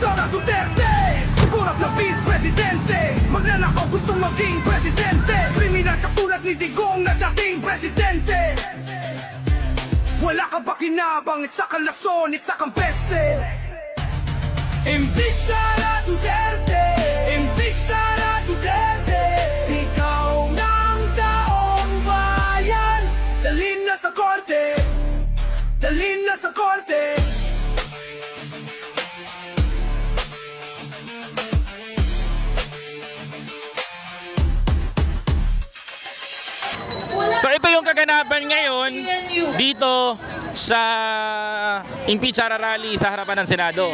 Sara Duterte. Kurap na vice presidente. Magnanakaw gustong maging presidente. Kriminal katulad ni Digong na dating presidente. Wala ka ba kinabang isa kang lason, isa kang peste? Impeach Sara Duterte. Impeach Sara Duterte. Sigaw ng taong bayan. Dalhin na sa korte. Dalhin na sa korte So ito yung kaganapan ngayon dito sa impeach Sara rally sa harapan ng Senado.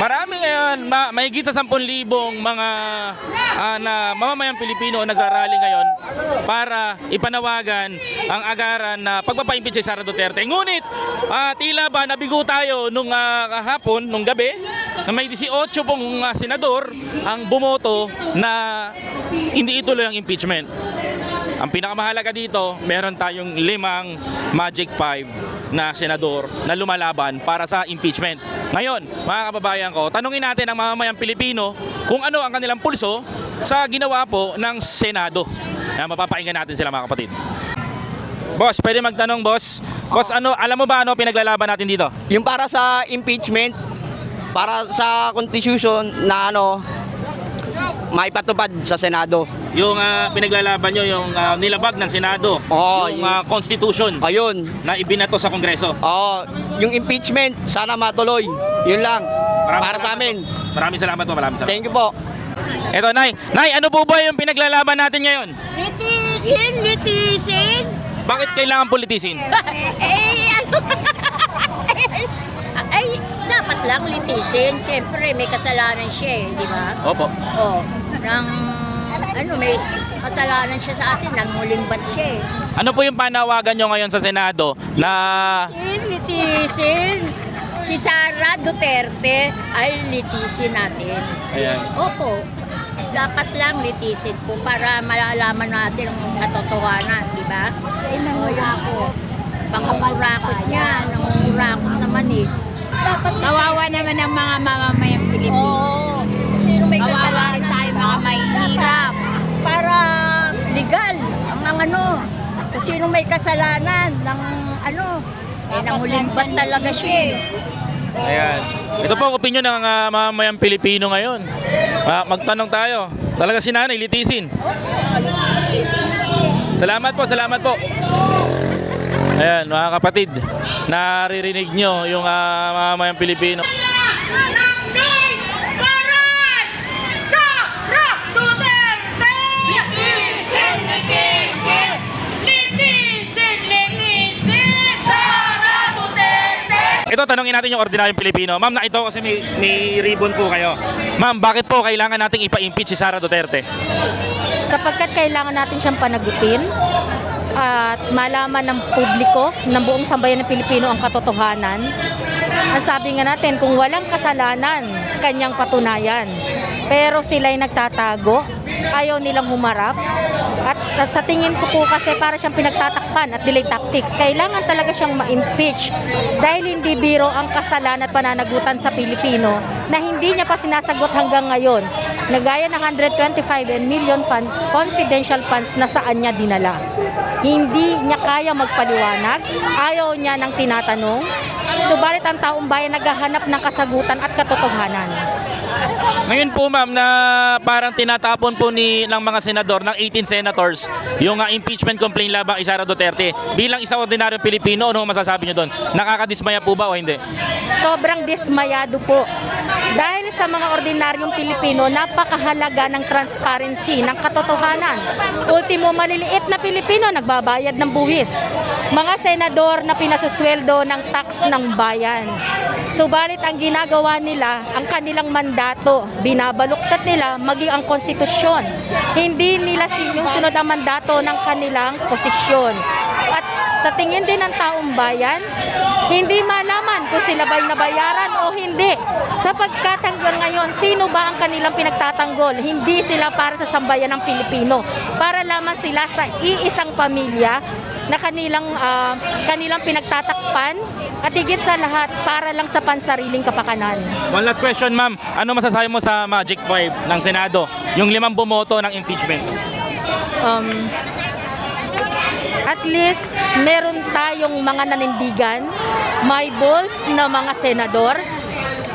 Marami ngayon, ma mahigit sa 10,000 mga ah, na mamamayang Pilipino ang nagrarally ngayon para ipanawagan ang agaran na pagpapa-impeach kay Sara Duterte. Ngunit ah, tila ba nabigo tayo nung ah, kahapon, nung gabi, na may 18 pong ah, senador ang bumoto na hindi ituloy ang impeachment. Ang pinakamahalaga dito, meron tayong limang Magic 5 na senador na lumalaban para sa impeachment. Ngayon, mga kababayan ko, tanungin natin ang mamamayang Pilipino kung ano ang kanilang pulso sa ginawa po ng Senado. Kaya mapapakinggan natin sila mga kapatid. Boss, pwede magtanong boss. Boss, ano, alam mo ba ano pinaglalaban natin dito? Yung para sa impeachment, para sa constitution na ano, maipatupad sa Senado. Yung ah, pinaglalaban nyo, yung ah, nilabag ng Senado, Oo, yung yung- ah, Constitution Ayun. na ibinato sa Kongreso. Oh, yung impeachment, sana matuloy. Yun lang. Maraming para sa salamat amin. po. Maraming salamat po, maraming salamat. Thank you po. Eto, Nay. Nay, ano po ba yung pinaglalaban natin ngayon? Litisin, litisin. Bakit kailangan politisin? eh, ano? Ay, dapat lang litisin. Siyempre, may kasalanan siya eh, di ba? Opo. Oh, nang, ano, may kasalanan siya sa atin, nang muling bat siya eh. Ano po yung panawagan nyo ngayon sa Senado na Litisin, litisin. Si Sara Duterte ay litisin natin. Ayan. Opo. Dapat lang litisin po para malalaman natin ang katotohanan, di ba? Ay, nangurakot. Pangungurakot niya, nangungurakot naman eh. Dapat Kawawa naman ang mga mamamayang Pilipino. Oo. Sino may kasalanan rin tayo, mga mahihirap. Para legal ang ang ano. Sino may kasalanan ng ano, eh nangulimbat talaga siya eh. Ayan. Ito po ang opinion ng uh, mamamayang Pilipino ngayon. Ah, magtanong tayo. Talaga si nanay, litisin. Salamat po, salamat po. Ayan, mga kapatid, naririnig nyo yung uh, mamamayang Pilipino. Ito, tanongin natin yung ordinaryong Pilipino. Ma'am, na ito kasi may, may ribbon po kayo. Ma'am, bakit po kailangan nating ipa-impeach si Sara Duterte? sapagkat kailangan natin siyang panagutin at malaman ng publiko, ng buong sambayan ng Pilipino ang katotohanan. Ang sabi nga natin, kung walang kasalanan, kanyang patunayan. Pero sila'y nagtatago, ayaw nilang humarap. At, at sa tingin ko po kasi para siyang pinagtatakpan at delay tactics, kailangan talaga siyang ma-impeach dahil hindi biro ang kasalanan at pananagutan sa Pilipino na hindi niya pa sinasagot hanggang ngayon na gaya ng 125 million funds, confidential funds na saan niya dinala. Hindi niya kaya magpaliwanag, ayaw niya ng tinatanong, subalit ang taong bayan naghahanap ng kasagutan at katotohanan. Ngayon po ma'am na parang tinatapon po ni ng mga senador ng 18 senators yung uh, impeachment complaint laban kay Sara Duterte. Bilang isang ordinaryong Pilipino, ano masasabi niyo doon? Nakakadismaya po ba o hindi? Sobrang dismayado po. Dahil sa mga ordinaryong Pilipino, napakahalaga ng transparency, ng katotohanan. Ultimo, maliliit na Pilipino nagbabayad ng buwis. Mga senador na pinasusweldo ng tax ng bayan. Subalit ang ginagawa nila, ang kanilang mandato, binabaluktat nila maging ang konstitusyon. Hindi nila sinusunod ang mandato ng kanilang posisyon. At sa tingin din ng taong bayan, hindi malaman kung sila ba'y nabayaran o hindi. Sapagkat hanggang ngayon, sino ba ang kanilang pinagtatanggol? Hindi sila para sa sambayan ng Pilipino. Para lamang sila sa iisang pamilya na kanilang, ah, kanilang pinagtatakpan at higit sa lahat para lang sa pansariling kapakanan. One last question, ma'am. Ano masasabi mo sa Magic 5 ng Senado? Yung limang bumoto ng impeachment. um, at least meron tayong mga nanindigan, may balls na mga senador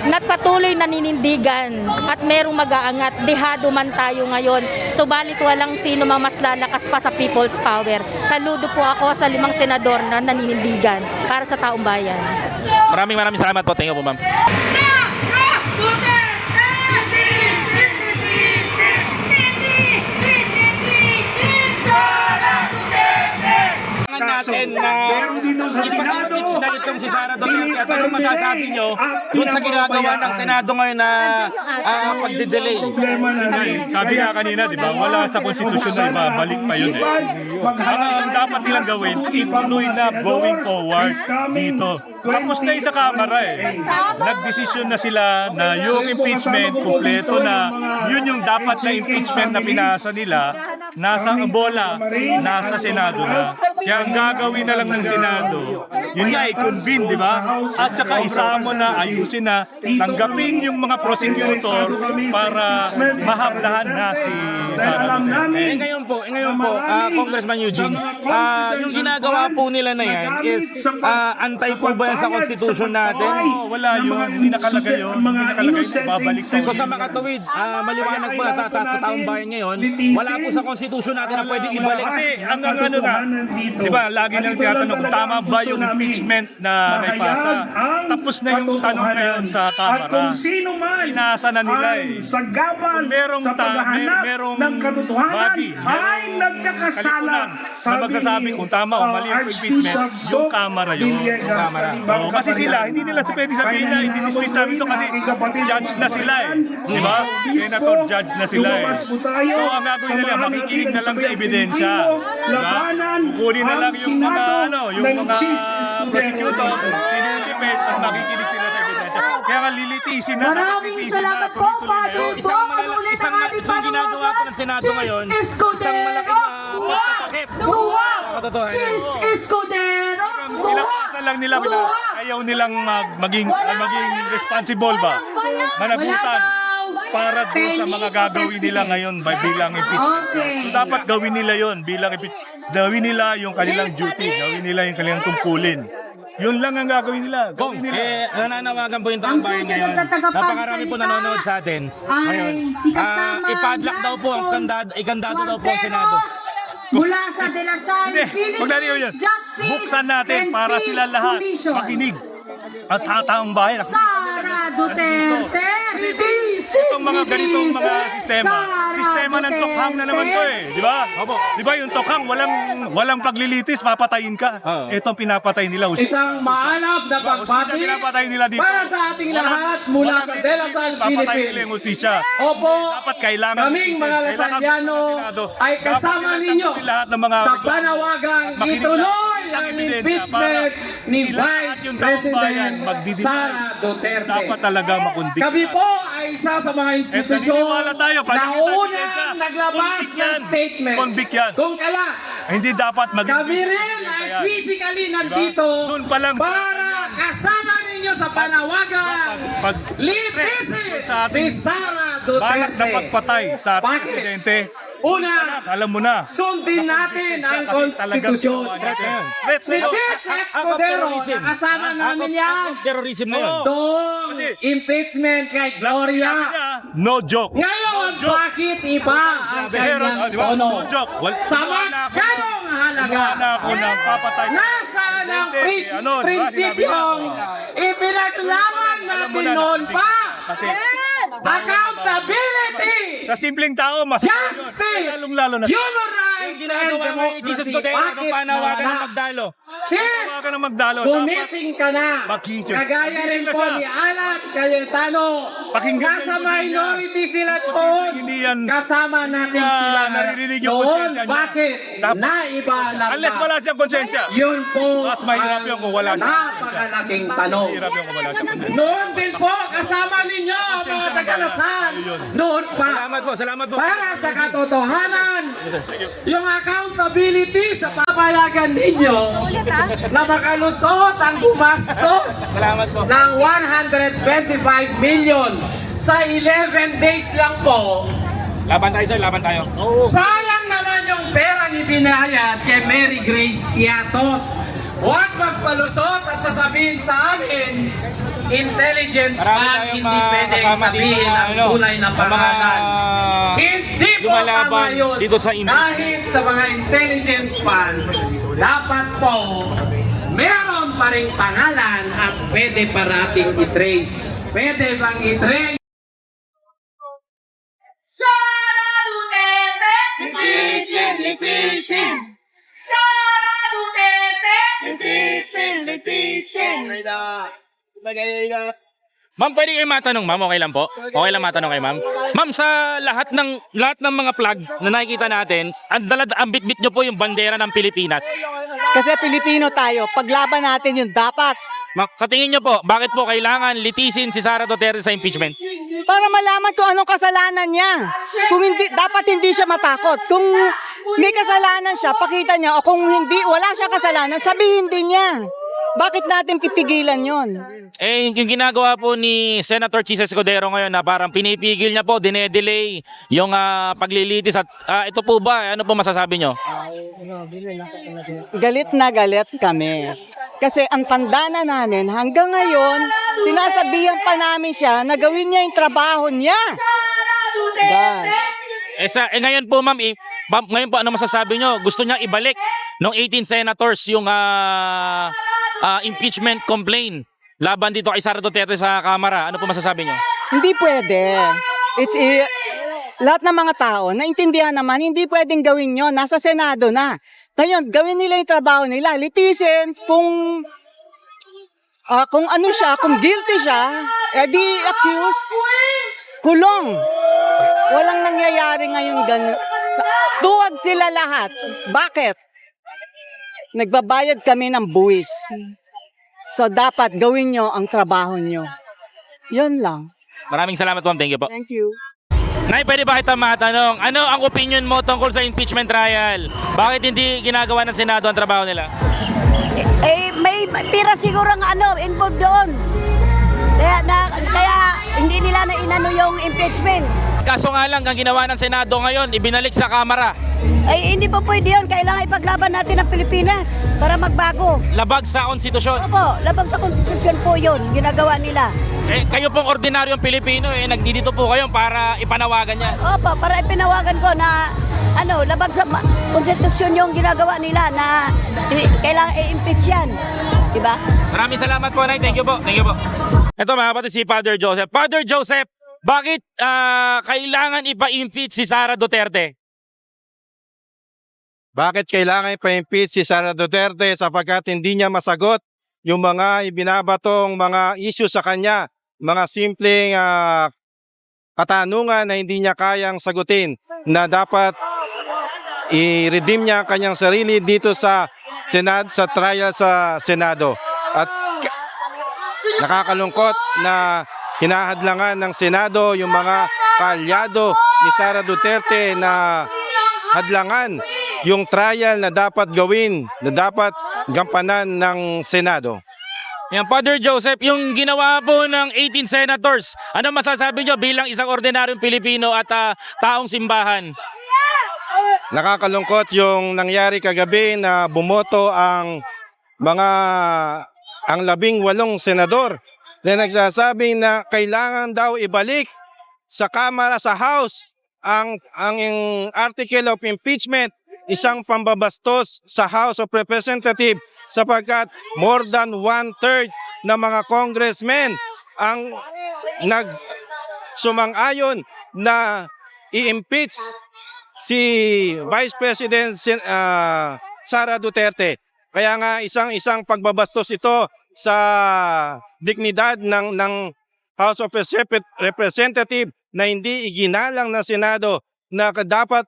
na patuloy naninindigan at merong mag-aangat, dehado man tayo ngayon. Subalit walang sino mang mas lalakas pa sa people's power. Saludo po ako sa limang senador na naninindigan para sa taong bayan. Maraming maraming salamat po. Thank you po, ma'am. Natin na meron dito sa Senado, ipag-impeach na itong si Sara Duterte at ano masasabi nyo doon sa ginagawa ng Senado ngayon na ah, pagdidelay? Sabi nga kanina, di ba, wala sa konstitusyon na iba, balik pa yun eh. Ang, ang dapat nilang gawin, ituloy na going forward dito. Tapos na sa Kamara eh. Nagdesisyon na sila na yung impeachment, kumpleto na, yun yung dapat na impeachment na pinasa nila, nasa ang bola, nasa Senado na. Kaya ang gagawin na lang ng Senado, yun nga, i-convene, di ba? At saka isama na, ayusin na, tanggapin yung mga prosecutor para mahablahan na si Sara alam Duterte. namin, Eh ngayon po, eh ngayon po, ah, Congressman Eugene, ah, yung ginagawa po nila na yan is ah, antay po ba yan sa constitution natin? Oo, wala yun. Hindi nakalagay yun. Hindi nakalagay yun. Babalik sa So sa makatawid, ah, maliwanag ba sa, sa taong bayan ngayon, wala po sa constitution natin na pwedeng ibalik. Kasi ang ang ano na, di ba, lagi nang tinatanong kung tama ba yung impeachment na naipasa. Tapos na yung tanong na yun sa At Kamara. kung sino man Pinasa na nila eh. sagabal Kung merong sa paghahanap merong ng katotohanan body, ay nagkakasala. na magsasabi kung tama o mali yung impeachment, yung Kamara yun. Oo, kasi sila, hindi nila pwede sabihin na i-dismiss namin to kasi judge na sila eh. Di ba? Senator judge na sila eh. So ang gagawin nila, makikinig na lang sa ebidensya. Diba? Kukunin na lang yung mga ano, yung mga prosecutor, sinidefense at makikinig sila sa ebidensya. Kaya nga lilitisin na. Maraming salamat na, po, na Father yun. Bo. Isang, Ano ulit isang, ang ating isang ginagawa po ng Senado ngayon, isang malaking uh, pagtatakip. Buwak! Katotohanan. Cheese Escudero! Buwak! Pinapasa lang nila, pina, ayaw nilang mag, maging, maging responsible ba? Managutan para doon sa mga gagawin nila ngayon by bilang impeachment. Okay. So, dapat gawin nila yon bilang impeachment. Gawin nila yung kanilang duty, gawin nila yung kanilang tungkulin. Yun lang ang gagawin nila. Kung Gawin nila. eh, nananawagan po yung taong bayan ngayon. na Napakarami po nanonood sa atin. ay Ngayon, si kasama ah, ipadlock daw po ang kandado, ikandado daw po ang Senado. Mula sa De La Salle. Philippines Justice Buksan natin and para Peace sila lahat Commission. makinig. At taong bayan. Sara Duterte! Itong mga ganitong mga sistema. Sara Sistema ng tokhang na naman to eh. Di ba? Opo. Di ba yung tokhang walang walang paglilitis, papatayin ka. Oo. Itong pinapatay nila. Usisa. Isang maanap na pagbati pinapatay nila dito. para sa ating lahat mula sa De La Salle, Papatay nila yung Philippines. ustisya. Opo, Dapat kailangan kaming mga kailangan Lasalliano Senado. ay Dapat kasama kailangan ninyo lahat ng mga sa panawagang Makinig ituloy ng ang ebidensya impeachment para ni Vice yung taong bayan President magdidinay. Sara Duterte. Dapat talaga makundik. Kami po ay isa sa mga institusyon tayo, pag na unang naglabas ng statement. Convict yan. Kung kala, Hindi dapat maging kami rin ay physically nandito Doon pa lang- para kasama ninyo sa panawagan. pag Litisin sa si Sara balak na Duterte. pagpatay sa ating presidente. Una, Alam mo na. sundin natin ang konstitusyon. Si. Chis Escudero, nakasama namin yan. Terrorism na yun. Oo. Doon, Kasi- impeachment kay Gloria. No joke. Ngayon, bakit iba ang kanyang ah, tono? No joke. Wal- Sa magkanong halaga? Nasaan ang ano, prinsipyong ipinaglaban natin na, noon pa? Kasi Accountability! sa simpleng tao, mas Justice! lalong-lalo na. Human rights and Ginagawa ngayon Jesus democracy. Cordero Bakit kung panawagan ng magdalo. Sis! Huwag ka na magdalo. Gumising ka na. Mag-isip. Kagaya rin po siya. ni Alat Cayetano. Pakinggan Nasa yung minority sila doon. hindi yan- Kasama natin niya sila. naririnig yung konsensya niya. bakit? Dapat- Naiba lang Unless ba? wala siyang konsensya. Yun po. Mas mahirap ang yun kung wala siya. Napakalaking tanong. Hirap yung kung wala siyang konsensya. Noon din po, kasama ninyo mga tagalasan noon pa. Salamat po, salamat po. Para sa katotohanan, yung accountability sa papayagan ninyo na makalusot ang gumastos Salamat po. ng 125 million sa 11 days lang po. Laban tayo sir, laban tayo. Sayang naman yung perang ibinayad kay Mary Grace Piatos. Huwag magpalusot at sasabihin sa amin, intelligence Marami man hindi pwedeng sabihin ang ano, tunay na pangalan. Hindi po tama yun. dito sa impeachment. Kahit sa mga intelligence man, dapat po meron pa rin pangalan at pwede parating i-trace. Pwede bang i-trace? Sara Duterte! Litigation! Litigation! Sara Duterte! Litigation! Litigation! Ma'am, pwede kayo matanong, ma'am. Okay lang po? Okay lang matanong kay ma'am. Ma'am, sa lahat ng lahat ng mga flag na nakikita natin, ang dalad ang bitbit nyo po yung bandera ng Pilipinas. Kasi Pilipino tayo, paglaban natin yun dapat. Ma- Sa tingin nyo po, bakit po kailangan litisin si Sara Duterte sa impeachment? Para malaman kung anong kasalanan niya. Kung hindi, dapat hindi siya matakot. Kung may kasalanan siya, pakita niya. O kung hindi, wala siya kasalanan, sabihin din niya. Bakit natin pipigilan yon? Eh, yung ginagawa po ni Senator Chis Escudero ngayon na parang pinipigil niya po, dinedelay yung ah, paglilitis at ah, ito po ba, ano po masasabi nyo? Galit na galit kami. Kasi ang tanda na namin, hanggang ngayon, sinasabihan pa namin siya na gawin niya yung trabaho niya. Gosh. Eh, sa, eh ngayon po ma'am, eh, ma'am, ngayon po ano masasabi nyo? Gusto niya ibalik ng 18 senators yung ah, ah, impeachment complaint laban dito kay Sara Duterte sa Kamara. Ano po masasabi nyo? Hindi pwede. It's i- lahat ng mga tao, naintindihan naman, hindi pwedeng gawin yon Nasa Senado na. Ngayon, gawin nila yung trabaho nila. Litisin kung ah, kung ano siya, kung guilty siya, edi accuse, kulong. Walang nangyayari ngayon ganun. Tuwag sila lahat. Bakit? Nagbabayad kami ng buwis. So dapat gawin nyo ang trabaho nyo. Yun lang. Maraming salamat ma'am. Thank you po. Thank you. Nay, pwede ba kita matanong? Ano ang opinion mo tungkol sa impeachment trial? Bakit hindi ginagawa ng Senado ang trabaho nila? Eh, may tira siguro ng ano, involved doon. Kaya, na, kaya hindi nila na inano yung impeachment. Kaso nga lang, ang ginawa ng Senado ngayon, ibinalik sa Kamara. Ay, hindi po pwede yun. Kailangan ipaglaban natin ang Pilipinas para magbago. Labag sa konstitusyon. Opo, labag sa konstitusyon po yun, ginagawa nila. Eh, kayo pong ordinaryong Pilipino, eh, nagdidito po kayo para ipanawagan yan. Opo, para ipinawagan ko na ano, labag sa konstitusyon yung ginagawa nila na i- kailangan i-impeach yan. Diba? Maraming salamat po, Nay. Thank you po. Thank you po. Ito mga kapatid, si Father Joseph. Father Joseph, bakit ah, kailangan ipa-impeach si Sara Duterte? Bakit kailangan ipa-impeach si Sara Duterte sapagkat hindi niya masagot yung mga ibinabatong mga issue sa kanya, mga simpleng ah, katanungan na hindi niya kayang sagutin na dapat i-redeem niya ang kanyang sarili dito sa Senado sa trial sa Senado. At nakakalungkot na hinahadlangan ng Senado yung mga kaalyado ni Sara Duterte na hadlangan yung trial na dapat gawin, na dapat gampanan ng Senado. Yan, Father Joseph, yung ginawa po ng 18 senators, ano masasabi nyo bilang isang ordinaryong Pilipino at ah, taong simbahan? Nakakalungkot yung nangyari kagabi na bumoto ang mga ang labing walong senador na nagsasabing na kailangan daw ibalik sa Kamara sa House ang ang article of impeachment isang pambabastos sa House of Representatives sapagkat more than one-third ng mga congressmen ang nag sumang-ayon na i-impeach si Vice President ah, Sara Duterte. Kaya nga isang-isang pagbabastos ito sa dignidad ng ng House of Represent- Representative na hindi iginalang ng Senado na dapat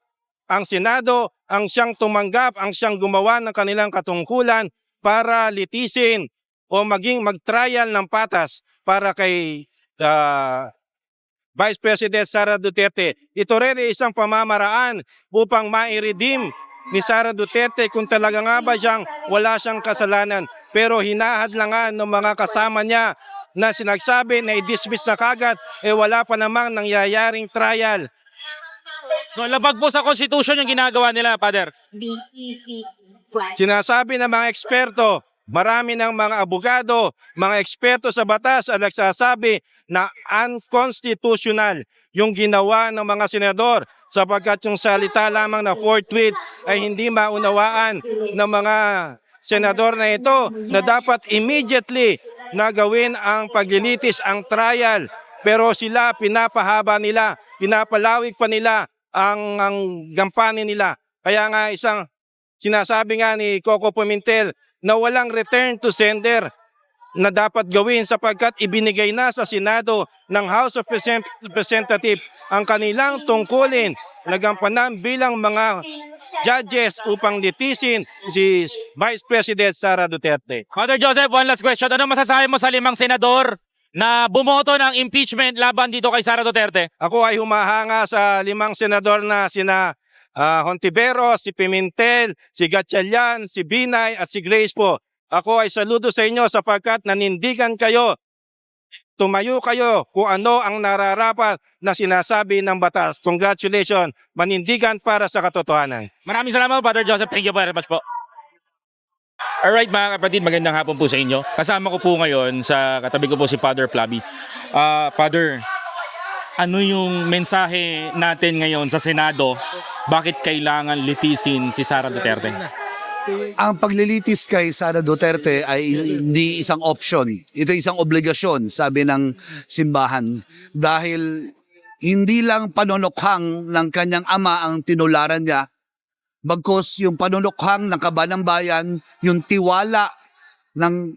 ang Senado ang siyang tumanggap, ang siyang gumawa ng kanilang katungkulan para litisin o maging mag-trial ng patas para kay ah, Vice President Sara Duterte. Ito rin ay isang pamamaraan upang ma-redeem ni Sara Duterte kung talaga nga ba siyang wala siyang kasalanan. Pero hinahadlangan ng mga kasama niya na sinagsabi na i-dismiss na kagad, eh wala pa namang nangyayaring trial. So labag po sa Constitution yung ginagawa nila, Father. Sinasabi ng mga eksperto, marami ng mga abogado, mga eksperto sa batas ang nagsasabi na unconstitutional yung ginawa ng mga senador sapagkat yung salita lamang na fourth tweet ay hindi maunawaan ng mga senador na ito na dapat immediately na gawin ang paglilitis, ang trial. Pero sila pinapahaba nila, pinapalawig pa nila ang, ang gampanin nila. Kaya nga isang sinasabi nga ni Coco Pimentel na walang return to sender na dapat gawin sapagkat ibinigay na sa Senado ng House of Represent- Representatives ang kanilang tungkulin nagampanan bilang mga judges upang litisin si Vice President Sara Duterte. Father Joseph, one last question. Ano masasabi mo sa limang senador na bumoto ng impeachment laban dito kay Sara Duterte? Ako ay humahanga sa limang senador na sina Hontiveros, si Pimentel, si Gatchalian, si Binay at si Grace po. Ako ay saludo sa inyo sapagkat nanindigan kayo. Tumayo kayo kung ano ang nararapat na sinasabi ng batas. Congratulations, manindigan para sa katotohanan. Maraming salamat, Father Joseph. Thank you very much po. Alright mga kapatid, magandang hapon po sa inyo. Kasama ko po ngayon sa katabi ko po si Father Flavi. Ah, Father, ano yung mensahe natin ngayon sa Senado? Bakit kailangan litisin si Sara Duterte? Ang paglilitis kay Sara Duterte ay hindi isang option. Ito isang obligasyon, sabi ng simbahan. Dahil hindi lang panunukhang ng kanyang ama ang tinularan niya, bagkos yung panunukhang ng kabanang bayan, yung tiwala ng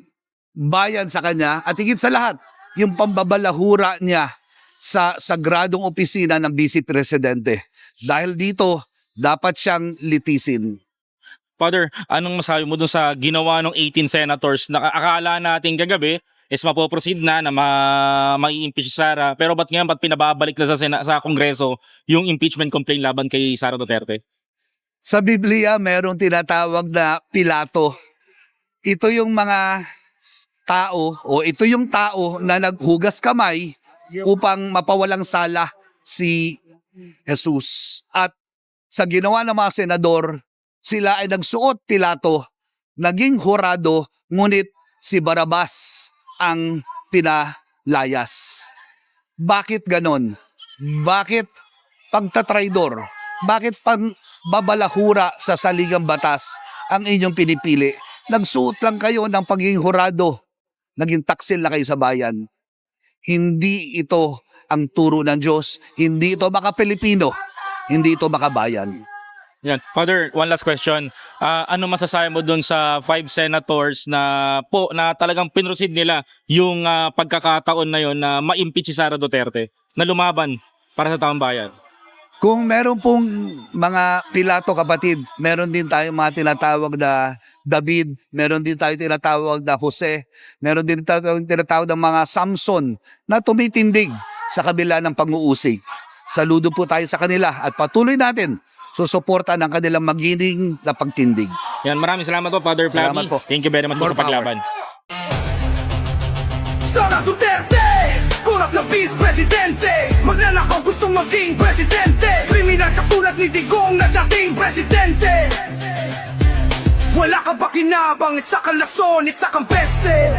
bayan sa kanya, at higit sa lahat, yung pambabalahura niya sa sagradong opisina ng Vice Presidente. Dahil dito, dapat siyang litisin. Father, anong masabi mo dun sa ginawa ng 18 senators na akala natin kagabi is mapoproceed na na ma mai-impeach si Sara pero ba't ngayon ba't pinababalik na sa, Sena- sa Kongreso yung impeachment complaint laban kay Sara Duterte? Sa Biblia, merong tinatawag na Pilato. Ito yung mga tao o ito yung tao na naghugas kamay upang mapawalang sala si Jesus. At sa ginawa ng mga senador, sila ay nagsuot Pilato, naging hurado, ngunit si Barabas ang pinalayas. Bakit ganon? Bakit pagtatraidor? Bakit pang babalahura sa saligang batas ang inyong pinipili? Nagsuot lang kayo ng pagiging hurado. Naging taksil na kayo sa bayan. Hindi ito ang turo ng Diyos. Hindi ito maka-Pilipino. Hindi ito makabayan. Yan. Father, one last question. Ah, ano masasabi mo dun sa five senators na po na talagang pinroceed nila yung ah, pagkakataon na yon na ma-impeach si Sara Duterte na lumaban para sa taong bayan? Kung meron pong mga Pilato kapatid, meron din tayong mga tinatawag na David, meron din tayo tinatawag na Jose, meron din tayo tinatawag na mga Samson na tumitindig sa kabila ng pang-uusig. Saludo po tayo sa kanila at patuloy natin susuporta ng kanilang magining na pagtindig. Yan, maraming salamat po, Father Flavi. Salamat po. Thank you very much po More sa paglaban. Sara Duterte Kurap na Vice Presidente Magnanakaw gustong maging Presidente Kriminal katulad ni Digong na dating Presidente Wala ka ba kinabang isa kang lason, isa kang peste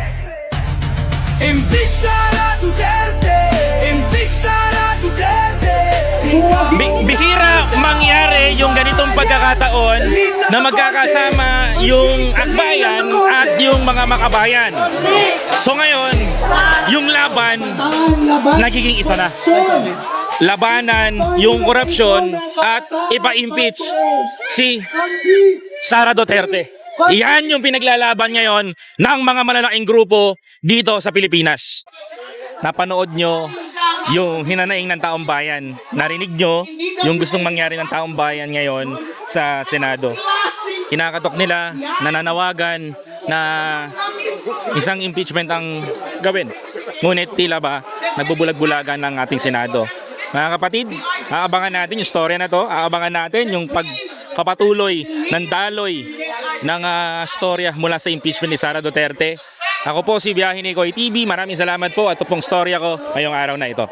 Impeach Sara Duterte Impeach Sara Duterte Bi- bihira mangyari yung ganitong pagkakataon na magkakasama yung akbayan at yung mga makabayan. So ngayon, yung laban nagiging isa na. Labanan yung korupsyon at ipa-impeach si Sara Duterte. Yan yung pinaglalaban ngayon ng mga malalaking grupo dito sa Pilipinas. Napanood nyo yung hinanaing ng taong bayan. Narinig nyo yung gustong mangyari ng taong bayan ngayon sa Senado. Kinakatok nila, nananawagan na isang impeachment ang gawin. Ngunit tila ba nagbubulag-bulagan ng ating Senado. Mga kapatid, aabangan natin yung storya na to, aabangan natin yung pagpapatuloy ng daloy ng ah, storya mula sa impeachment ni Sara Duterte. Ako po si Biyahe ni Koy TV, maraming salamat po at ito pong storya ko ngayong araw na ito.